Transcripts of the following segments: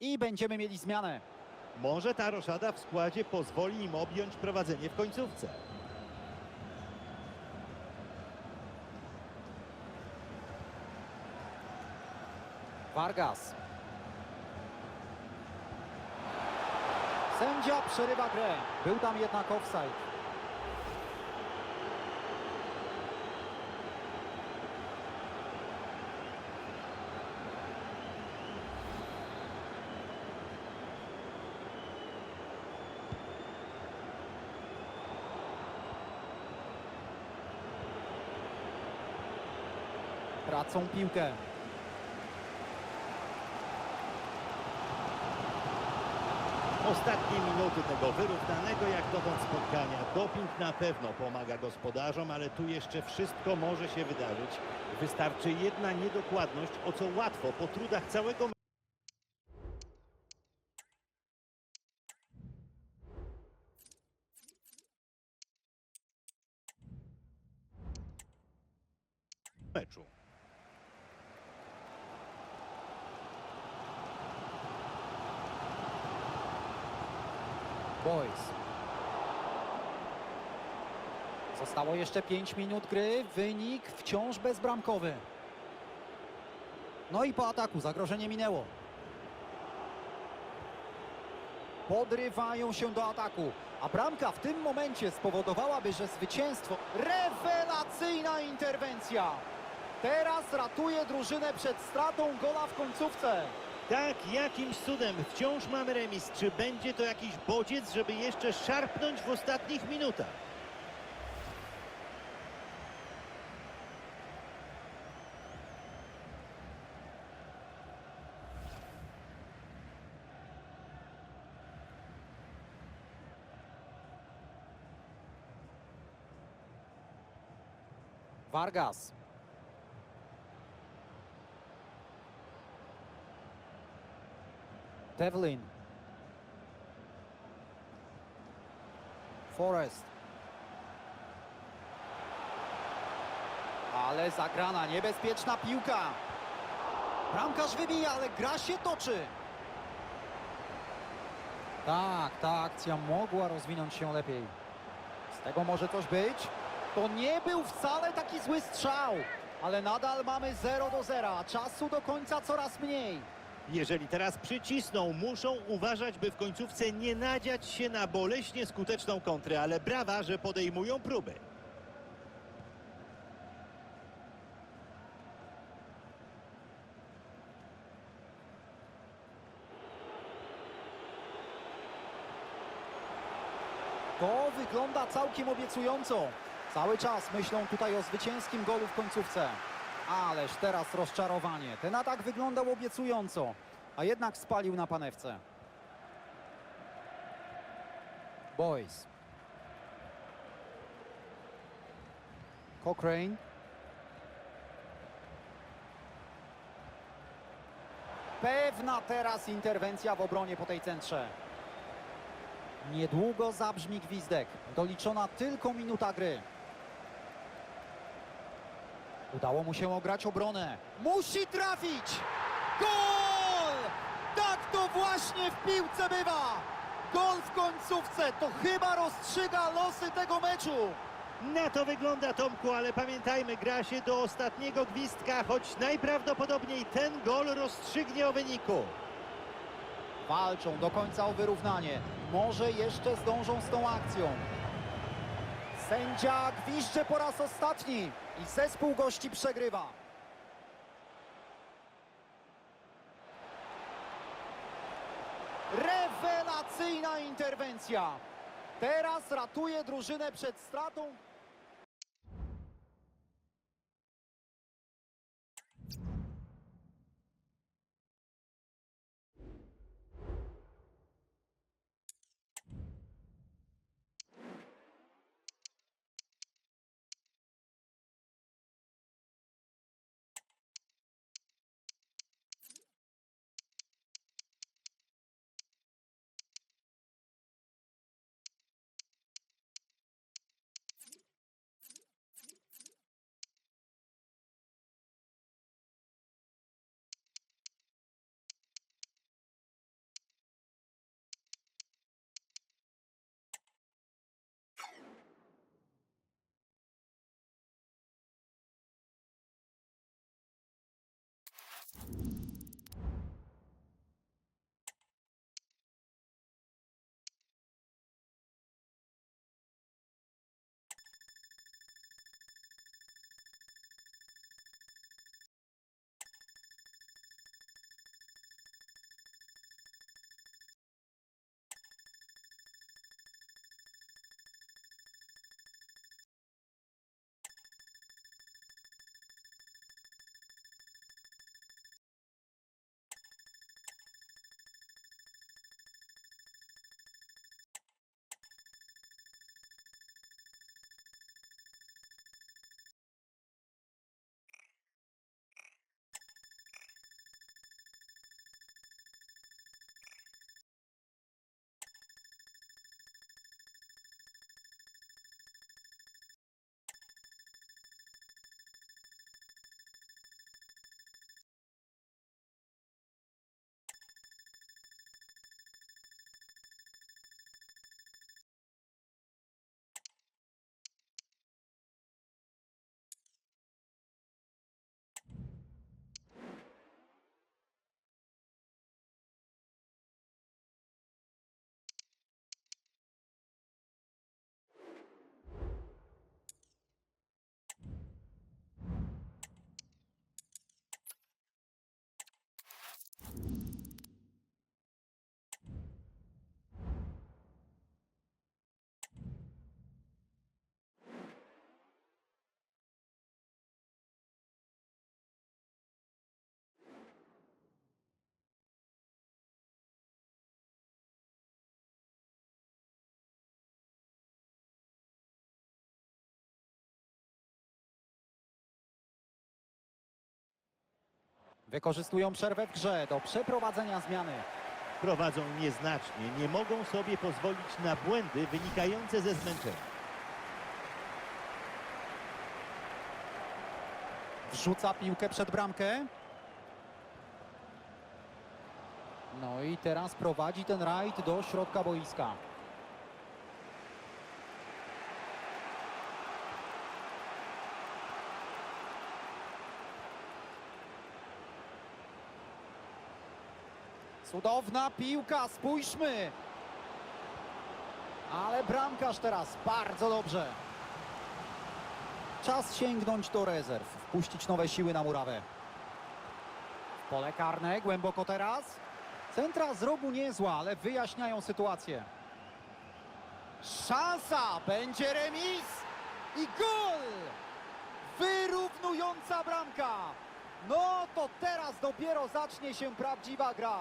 I będziemy mieli zmianę. Może ta roszada w składzie pozwoli im objąć prowadzenie w końcówce. Vargas. Sędzia przerywa grę. Był tam jednak offside. Tracą piłkę. Ostatnie minuty tego wyrównanego jak dotąd spotkania. Doping na pewno pomaga gospodarzom, ale tu jeszcze wszystko może się wydarzyć. Wystarczy jedna niedokładność, o co łatwo po trudach całego meczu. Boys. Zostało jeszcze 5 minut gry. Wynik wciąż bezbramkowy. No i po ataku zagrożenie minęło. Podrywają się do ataku. A bramka w tym momencie spowodowałaby, że zwycięstwo. Rewelacyjna interwencja. Teraz ratuje drużynę przed stratą gola w końcówce. Tak, jakimś cudem wciąż mamy remis. Czy będzie to jakiś bodziec, żeby jeszcze szarpnąć w ostatnich minutach? Vargas. Devlin. Forest. Ale zagrana, niebezpieczna piłka. Bramkarz wybija, ale gra się toczy. Tak, ta akcja mogła rozwinąć się lepiej. Z tego może coś być. To nie był wcale taki zły strzał, ale nadal mamy 0 do 0, a czasu do końca coraz mniej. Jeżeli teraz przycisną, muszą uważać, by w końcówce nie nadziać się na boleśnie skuteczną kontrę, ale brawa, że podejmują próby. To wygląda całkiem obiecująco. Cały czas myślą tutaj o zwycięskim golu w końcówce. Ależ teraz rozczarowanie. Ten atak wyglądał obiecująco, a jednak spalił na panewce. Boys. Cochrane. Pewna teraz interwencja w obronie po tej centrze. Niedługo zabrzmi gwizdek. Doliczona tylko minuta gry. Udało mu się ograć obronę. Musi trafić! Gol! Tak to właśnie w piłce bywa! Gol w końcówce to chyba rozstrzyga losy tego meczu. Na to wygląda Tomku, ale pamiętajmy, gra się do ostatniego gwizdka, choć najprawdopodobniej ten gol rozstrzygnie o wyniku. Walczą do końca o wyrównanie. Może jeszcze zdążą z tą akcją. Sędzia gwizdże po raz ostatni i zespół gości przegrywa. Rewelacyjna interwencja. Teraz ratuje drużynę przed stratą. you Wykorzystują przerwę w grze do przeprowadzenia zmiany. Prowadzą nieznacznie, nie mogą sobie pozwolić na błędy wynikające ze zmęczenia. Wrzuca piłkę przed bramkę. No i teraz prowadzi ten rajd do środka boiska. Cudowna piłka, spójrzmy! Ale bramkarz teraz bardzo dobrze. Czas sięgnąć do rezerw, wpuścić nowe siły na murawę. W pole karne, głęboko teraz. Centra z rogu niezła, ale wyjaśniają sytuację. Szansa! Będzie remis! I gol! Wyrównująca bramka! No to teraz dopiero zacznie się prawdziwa gra.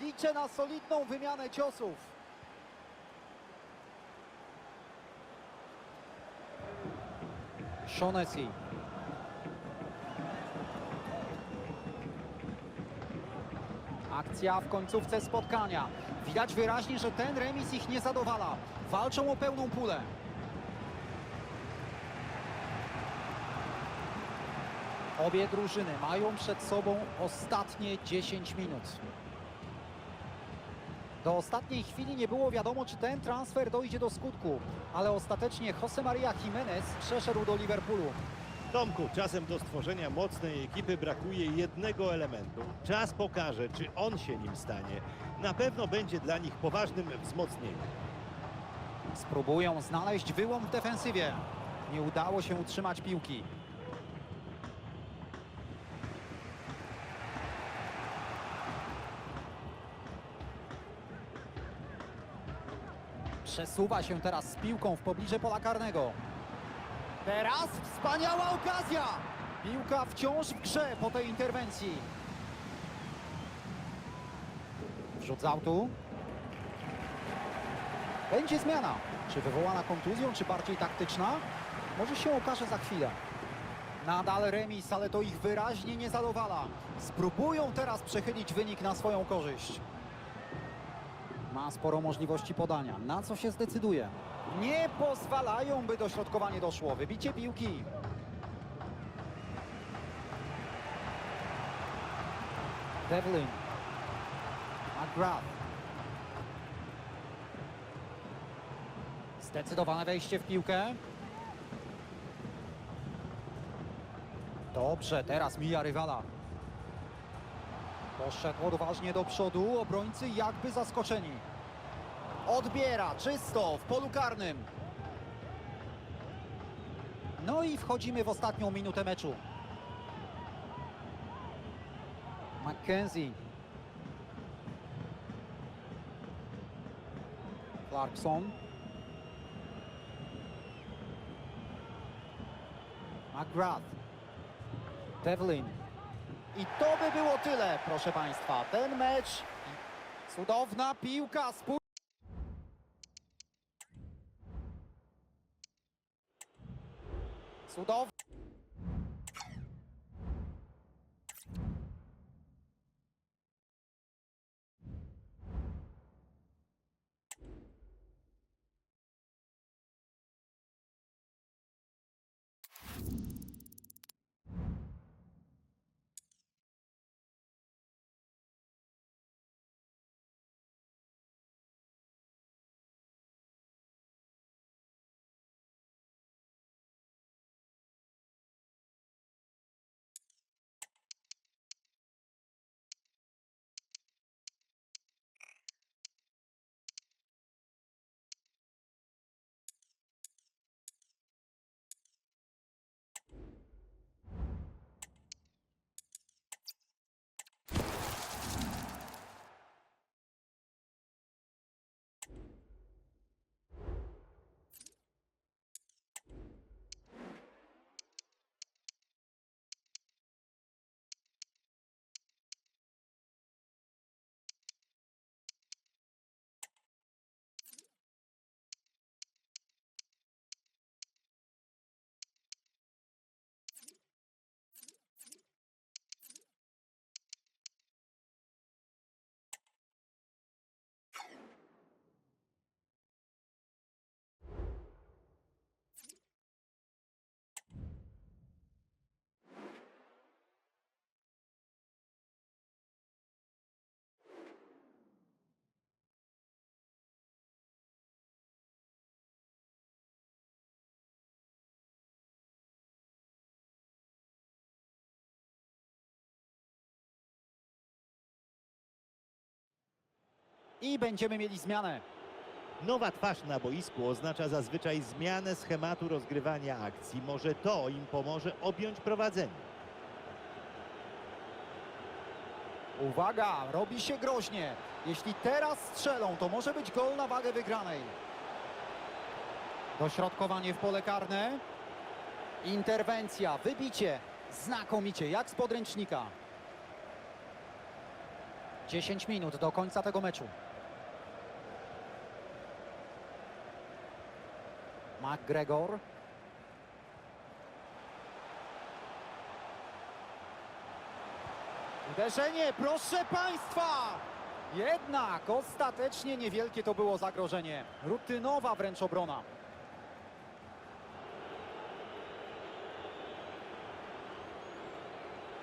Liczę na solidną wymianę ciosów. Shaughnessy. Akcja w końcówce spotkania. Widać wyraźnie, że ten remis ich nie zadowala. Walczą o pełną pulę. Obie drużyny mają przed sobą ostatnie 10 minut. Do ostatniej chwili nie było wiadomo, czy ten transfer dojdzie do skutku, ale ostatecznie Jose Maria Jimenez przeszedł do Liverpoolu. Tomku, czasem do stworzenia mocnej ekipy brakuje jednego elementu. Czas pokaże, czy on się nim stanie. Na pewno będzie dla nich poważnym wzmocnieniem. Spróbują znaleźć wyłom w defensywie. Nie udało się utrzymać piłki. Przesuwa się teraz z piłką w pobliże pola karnego. Teraz wspaniała okazja! Piłka wciąż w grze po tej interwencji. Rzut z autu. Będzie zmiana. Czy wywołana kontuzją, czy bardziej taktyczna? Może się okaże za chwilę. Nadal remis, ale to ich wyraźnie nie zadowala. Spróbują teraz przechylić wynik na swoją korzyść. Ma sporo możliwości podania. Na co się zdecyduje? Nie pozwalają, by dośrodkowanie doszło. Wybicie piłki. Devlin. McGrath. Zdecydowane wejście w piłkę. Dobrze, teraz mija rywala. Poszedł odważnie do przodu, obrońcy jakby zaskoczeni. Odbiera, czysto, w polu karnym. No i wchodzimy w ostatnią minutę meczu. Mackenzie. Clarkson. McGrath. Devlin. I to by było tyle, proszę Państwa. Ten mecz, cudowna piłka, spój... Cudowna. I będziemy mieli zmianę. Nowa twarz na boisku oznacza zazwyczaj zmianę schematu rozgrywania akcji. Może to im pomoże objąć prowadzenie. Uwaga, robi się groźnie. Jeśli teraz strzelą, to może być gol na wagę wygranej. Dośrodkowanie w pole karne. Interwencja, wybicie. Znakomicie, jak z podręcznika. 10 minut do końca tego meczu. McGregor. Uderzenie, proszę Państwa! Jednak ostatecznie niewielkie to było zagrożenie. Rutynowa wręcz obrona.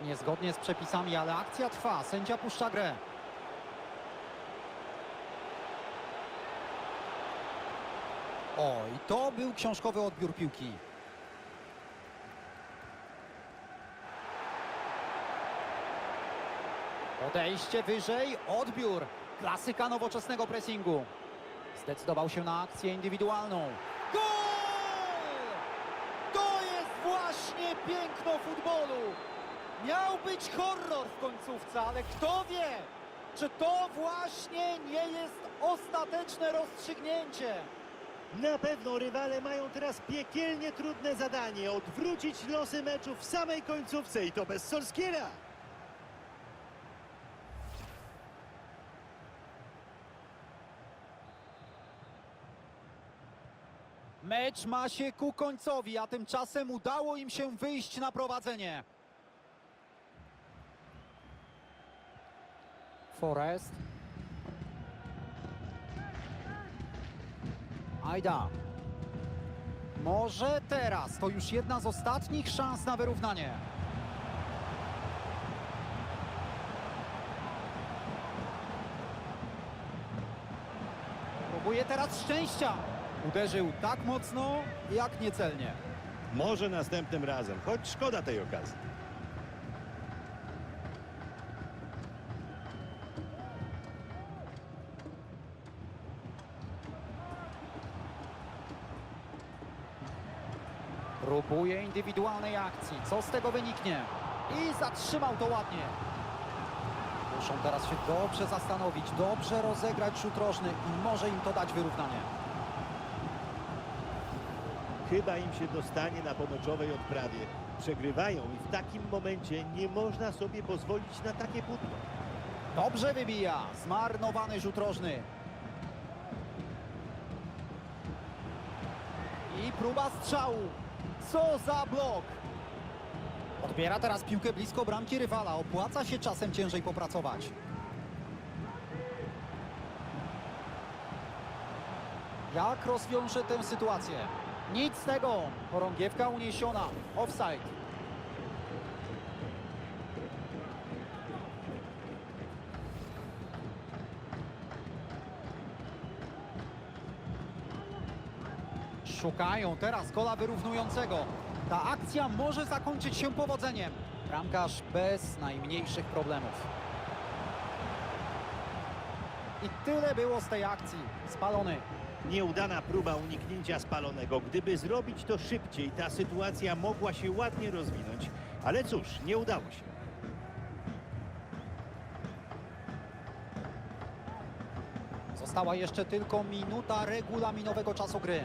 Niezgodnie z przepisami, ale akcja trwa. Sędzia puszcza grę. Oj, to był książkowy odbiór piłki. Podejście wyżej, odbiór. Klasyka nowoczesnego pressingu. Zdecydował się na akcję indywidualną. Gol! To jest właśnie piękno futbolu. Miał być horror w końcówce, ale kto wie, czy to właśnie nie jest ostateczne rozstrzygnięcie. Na pewno rywale mają teraz piekielnie trudne zadanie odwrócić losy meczu w samej końcówce i to bez Solskiera. Mecz ma się ku końcowi, a tymczasem udało im się wyjść na prowadzenie. Forest. Ajda. Może teraz to już jedna z ostatnich szans na wyrównanie. Próbuje teraz szczęścia. Uderzył tak mocno, jak niecelnie. Może następnym razem, choć szkoda tej okazji. Próbuje indywidualnej akcji. Co z tego wyniknie? I zatrzymał to ładnie. Muszą teraz się dobrze zastanowić, dobrze rozegrać rzut rożny i może im to dać wyrównanie. Chyba im się dostanie na pomeczowej odprawie. Przegrywają i w takim momencie nie można sobie pozwolić na takie pudło. Dobrze wybija. Zmarnowany rzut rożny. I próba strzału. Co za blok. Odbiera teraz piłkę blisko bramki rywala. Opłaca się czasem ciężej popracować. Jak rozwiąże tę sytuację? Nic z tego. Chorągiewka uniesiona. Offside. Szukają teraz gola wyrównującego. Ta akcja może zakończyć się powodzeniem. Bramkarz bez najmniejszych problemów. I tyle było z tej akcji. Spalony. Nieudana próba uniknięcia spalonego. Gdyby zrobić to szybciej, ta sytuacja mogła się ładnie rozwinąć. Ale cóż, nie udało się. Została jeszcze tylko minuta regulaminowego czasu gry.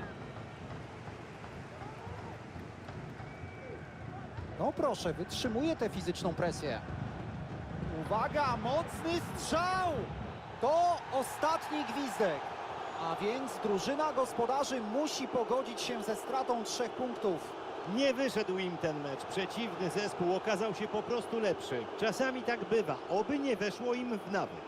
No proszę, wytrzymuje tę fizyczną presję. Uwaga, mocny strzał! To ostatni gwizdek. A więc drużyna gospodarzy musi pogodzić się ze stratą trzech punktów. Nie wyszedł im ten mecz. Przeciwny zespół okazał się po prostu lepszy. Czasami tak bywa. Oby nie weszło im w nawyk.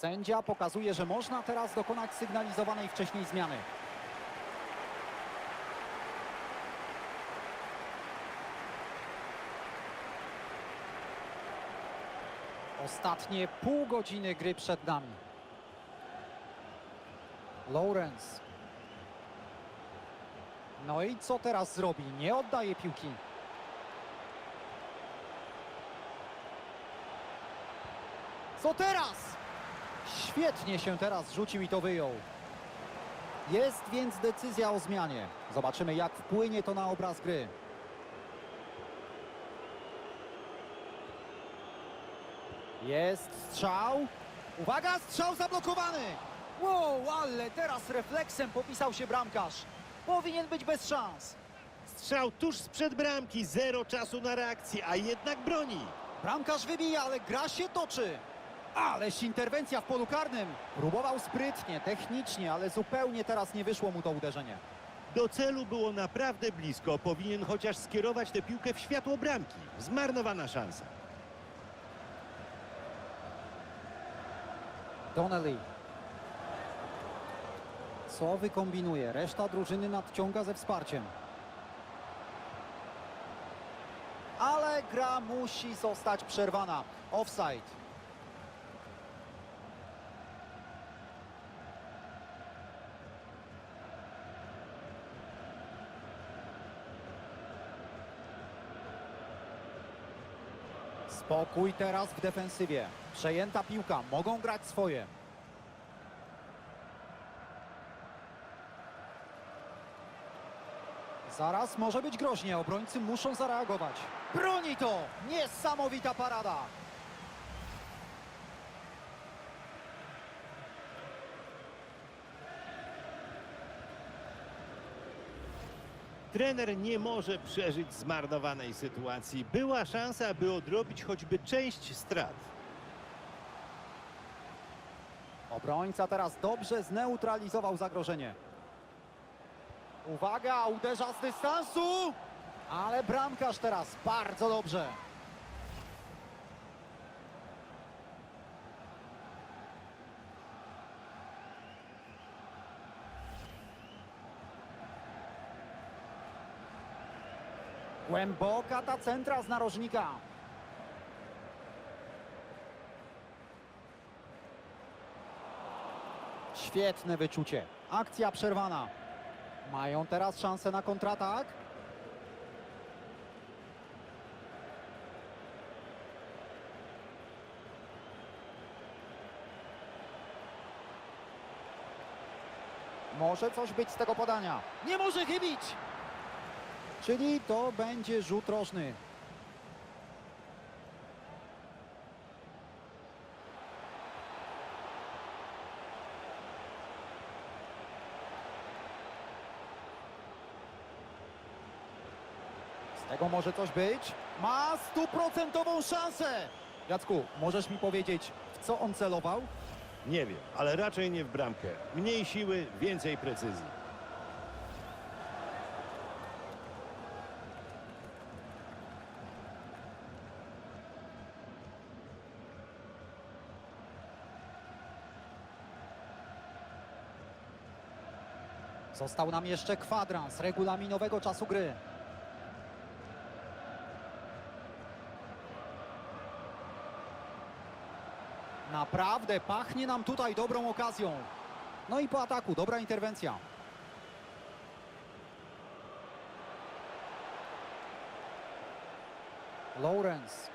Sędzia pokazuje, że można teraz dokonać sygnalizowanej wcześniej zmiany. Ostatnie pół godziny gry przed nami. Lawrence. No i co teraz zrobi? Nie oddaje piłki. Co teraz? Świetnie się teraz rzucił i to wyjął. Jest więc decyzja o zmianie. Zobaczymy, jak wpłynie to na obraz gry. Jest strzał. Uwaga, strzał zablokowany. Wow, ale teraz refleksem popisał się bramkarz. Powinien być bez szans. Strzał tuż sprzed bramki, zero czasu na reakcję, a jednak broni. Bramkarz wybija, ale gra się toczy. Ależ interwencja w polu karnym. Próbował sprytnie, technicznie, ale zupełnie teraz nie wyszło mu to uderzenie. Do celu było naprawdę blisko, powinien chociaż skierować tę piłkę w światło bramki. Zmarnowana szansa. Donnelly. Co wykombinuje? Reszta drużyny nadciąga ze wsparciem. Ale gra musi zostać przerwana. Offside. Spokój teraz w defensywie. Przejęta piłka, mogą grać swoje. Zaraz może być groźnie, obrońcy muszą zareagować. Broni to! Niesamowita parada! Trener nie może przeżyć zmarnowanej sytuacji. Była szansa, by odrobić choćby część strat. Obrońca teraz dobrze zneutralizował zagrożenie. Uwaga, uderza z dystansu! Ale bramkarz teraz bardzo dobrze. Głęboka ta centra z narożnika. Świetne wyczucie. Akcja przerwana. Mają teraz szansę na kontratak. Może coś być z tego podania. Nie może chybić! Czyli to będzie rzut rożny. Z tego może coś być. Ma stuprocentową szansę. Jacku, możesz mi powiedzieć, w co on celował? Nie wiem, ale raczej nie w bramkę. Mniej siły, więcej precyzji. Został nam jeszcze kwadrans regulaminowego czasu gry. Naprawdę pachnie nam tutaj dobrą okazją. No i po ataku dobra interwencja. Lawrence.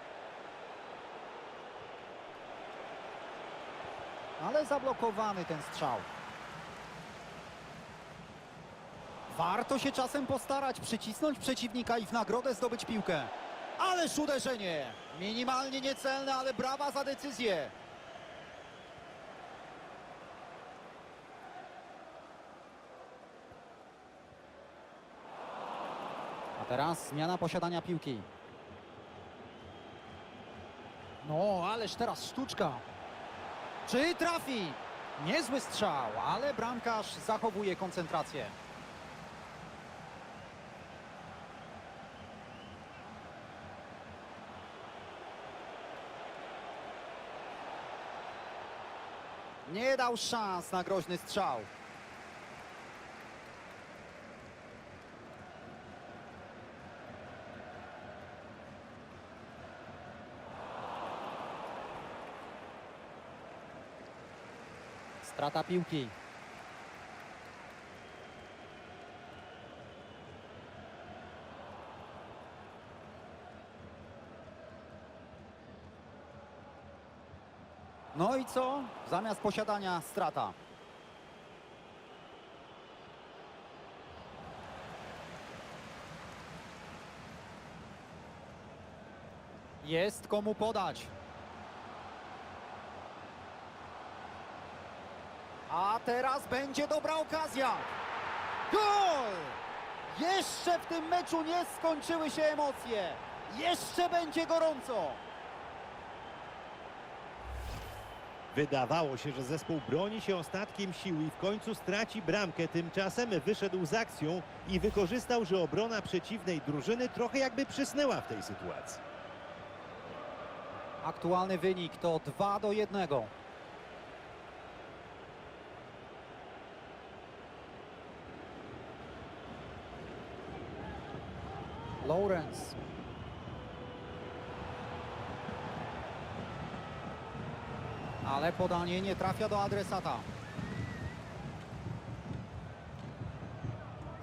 Ale zablokowany ten strzał. Warto się czasem postarać, przycisnąć przeciwnika i w nagrodę zdobyć piłkę. Ależ uderzenie! Minimalnie niecelne, ale brawa za decyzję. A teraz zmiana posiadania piłki. No, ależ teraz sztuczka. Czy trafi? Niezły strzał, ale bramkarz zachowuje koncentrację. Nie dał szans na groźny strzał. Strata piłki. No i co? Zamiast posiadania strata. Jest komu podać. A teraz będzie dobra okazja. Gol! Jeszcze w tym meczu nie skończyły się emocje. Jeszcze będzie gorąco. Wydawało się, że zespół broni się ostatkiem sił i w końcu straci bramkę. Tymczasem wyszedł z akcją i wykorzystał, że obrona przeciwnej drużyny trochę jakby przysnęła w tej sytuacji. Aktualny wynik to 2 do 1. Lawrence. Ale podanie nie trafia do adresata.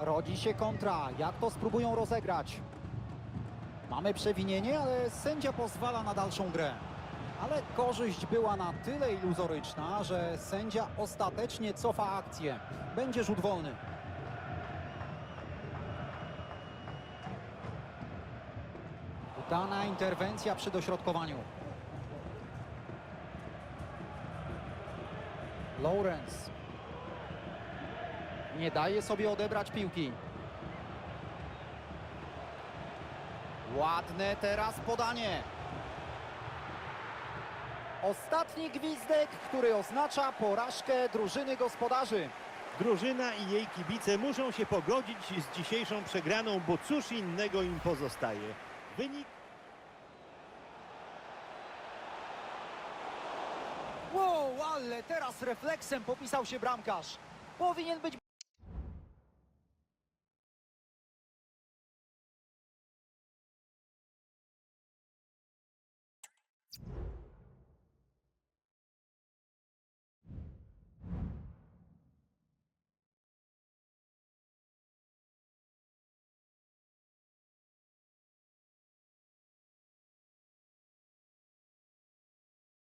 Rodzi się kontra. Jak to spróbują rozegrać? Mamy przewinienie, ale sędzia pozwala na dalszą grę. Ale korzyść była na tyle iluzoryczna, że sędzia ostatecznie cofa akcję. Będzie rzut wolny. Udana interwencja przy dośrodkowaniu. Lawrence. Nie daje sobie odebrać piłki. Ładne teraz podanie. Ostatni gwizdek, który oznacza porażkę drużyny gospodarzy. Drużyna i jej kibice muszą się pogodzić z dzisiejszą przegraną, bo cóż innego im pozostaje. Wynik Wow, ale teraz refleksem popisał się bramkarz. Powinien być